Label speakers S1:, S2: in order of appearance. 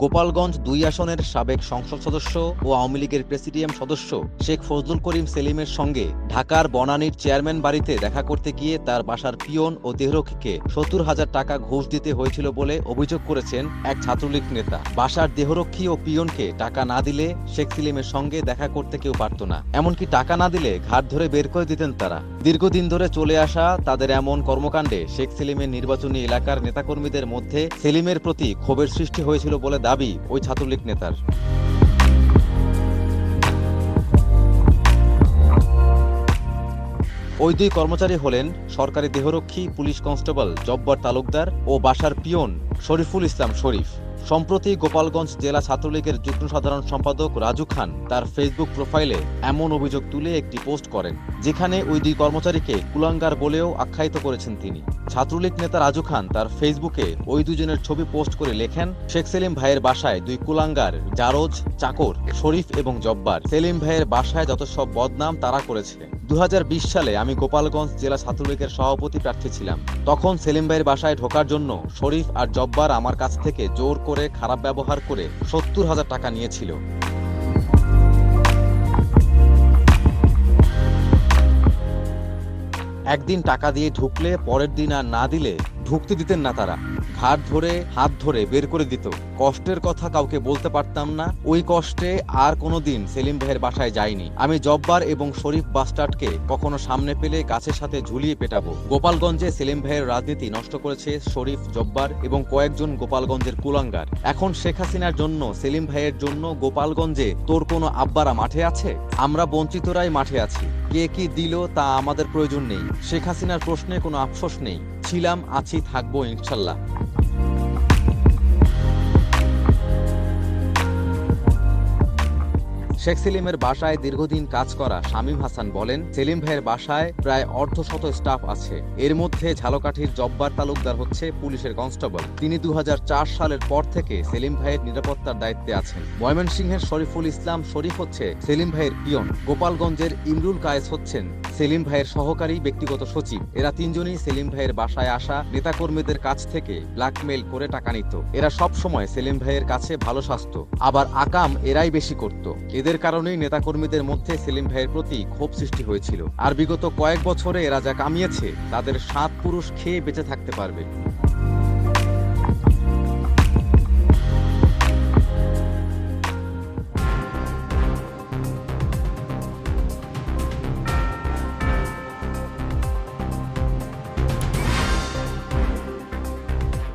S1: গোপালগঞ্জ দুই আসনের সাবেক সংসদ সদস্য ও আওয়ামী লীগের প্রেসিডিয়াম সদস্য শেখ ফজলুল করিম সেলিমের সঙ্গে ঢাকার বনানীর চেয়ারম্যান বাড়িতে দেখা করতে গিয়ে তার বাসার পিয়ন ও দেহরক্ষীকে সত্তর হাজার টাকা ঘুষ দিতে হয়েছিল বলে অভিযোগ করেছেন এক ছাত্রলীগ নেতা। বাসার দেহরক্ষী ও পিয়নকে টাকা না দিলে শেখ সেলিমের সঙ্গে দেখা করতে কেউ পারত না। এমনকি টাকা না দিলে ঘাট ধরে বের করে দিতেন তারা। দীর্ঘদিন ধরে চলে আসা তাদের এমন কর্মকাণ্ডে শেখ সেলিমের নির্বাচনী এলাকার নেতাকর্মীদের মধ্যে সেলিমের প্রতি ক্ষোভের সৃষ্টি হয়েছিল বলে দাবি ওই ছাত্রলীগ নেতার। ওই দুই কর্মচারী হলেন সরকারি দেহরক্ষী, পুলিশ কনস্টেবল জব্বর তালুকদার ও বাসার পিয়ন শরীফুল ইসলাম শরীফ। সম্প্রতি গোপালগঞ্জ জেলা ছাত্রলীগের যুগ্ম সাধারণ সম্পাদক রাজু খান তার ফেসবুক প্রোফাইলে এমন অভিযোগ তুলে একটি পোস্ট করেন। যেখানে ওই দুই কর্মচারীকে কুলাঙ্গার বলেও আখ্যায়িত করেছেন তিনি। ছাত্রলীগ নেতা রাজু খান তার ফেসবুকে ওই দুজনের ছবি পোস্ট করে লেখেন, শেখ সেলিম ভাইয়ের বাসায় দুই কুলাঙ্গার, জারোজ, চাকর, শরীফ এবং জব্বার। সেলিম ভাইয়ের বাসায় যত সব বদনাম তারা করেছে। দু সালে আমি গোপালগঞ্জ জেলা ছাত্রলীগের সভাপতি প্রার্থী ছিলাম। তখন সেলিম ভাইয়ের বাসায় ঢোকার জন্য শরীফ আর জব্বার আমার কাছ থেকে জোর করে খারাপ ব্যবহার করে সত্তর হাজার টাকা নিয়েছিল। একদিন টাকা দিয়ে ঢুকলে, পরের দিন আর না দিলে ঢুকতে দিতেন না তারা। ঘাট ধরে, হাত ধরে বের করে দিত। কষ্টের কথা কাউকে বলতে পারতাম না। ওই কষ্টে আর কোনোদিন সেলিম ভাইয়ের বাসায় যাইনি। আমি জব্বার এবং শরীফ বাস্টার্ডকে কখনো সামনে পেলে গাছের সাথে ঝুলিয়ে পেটাবো। গোপালগঞ্জে সেলিম ভাইয়ের রাজনীতি নষ্ট করেছে শরীফ, জব্বার এবং কয়েকজন গোপালগঞ্জের কুলাঙ্গার। এখন শেখ হাসিনার জন্য, সেলিম ভাইয়ের জন্য গোপালগঞ্জে তোর কোনো আব্বারা মাঠে আছে? আমরা বঞ্চিতরাই মাঠে আছি। কে কি দিল তা আমাদের প্রয়োজন নেই। শেখ হাসিনার প্রশ্নে কোনো আফসোস নেই। ছিলাম, আছি, থাকব, ইনশাল্লাহ। শেখ সেলিমের বাসায় দীর্ঘদিন কাজ করা শামীম হাসান বলেন, সেলিম ভাইয়ের বাসায় প্রায় অর্ধশত স্টাফ আছে। এর মধ্যে ঝালকাঠির জব্বার তালুকদার হচ্ছে পুলিশের কনস্টেবল। তিনি দুহাজার চার সালের পর থেকে সেলিম ভাইয়ের নিরাপত্তার দায়িত্বে আছেন। ময়মনসিংহের শরীফুল ইসলাম শরীফ হচ্ছে সেলিম ভাইয়ের পিয়ন। গোপালগঞ্জের ইমরুল কায়েস হচ্ছেন সেলিম ভাইয়ের সহকারী ব্যক্তিগত সচিব। এরা তিনজনই সেলিম ভাইয়ের বাসায় আসা নেতাকর্মীদের কাছ থেকে ব্ল্যাকমেইল করে টাকা নিত। এরা সব সময় সেলিম ভাইয়ের কাছে ভালো স্বাস্থ্য। আবার আকাম এরাই বেশি করত। এদের কারণেই নেতাকর্মীদের মধ্যে সেলিম ভাইয়ের প্রতি ক্ষোভ সৃষ্টি হয়েছিল। আর বিগত কয়েক বছরে এরা যা কামিয়েছে, তাদের সাত পুরুষ খেয়ে বেঁচে থাকতে পারবে।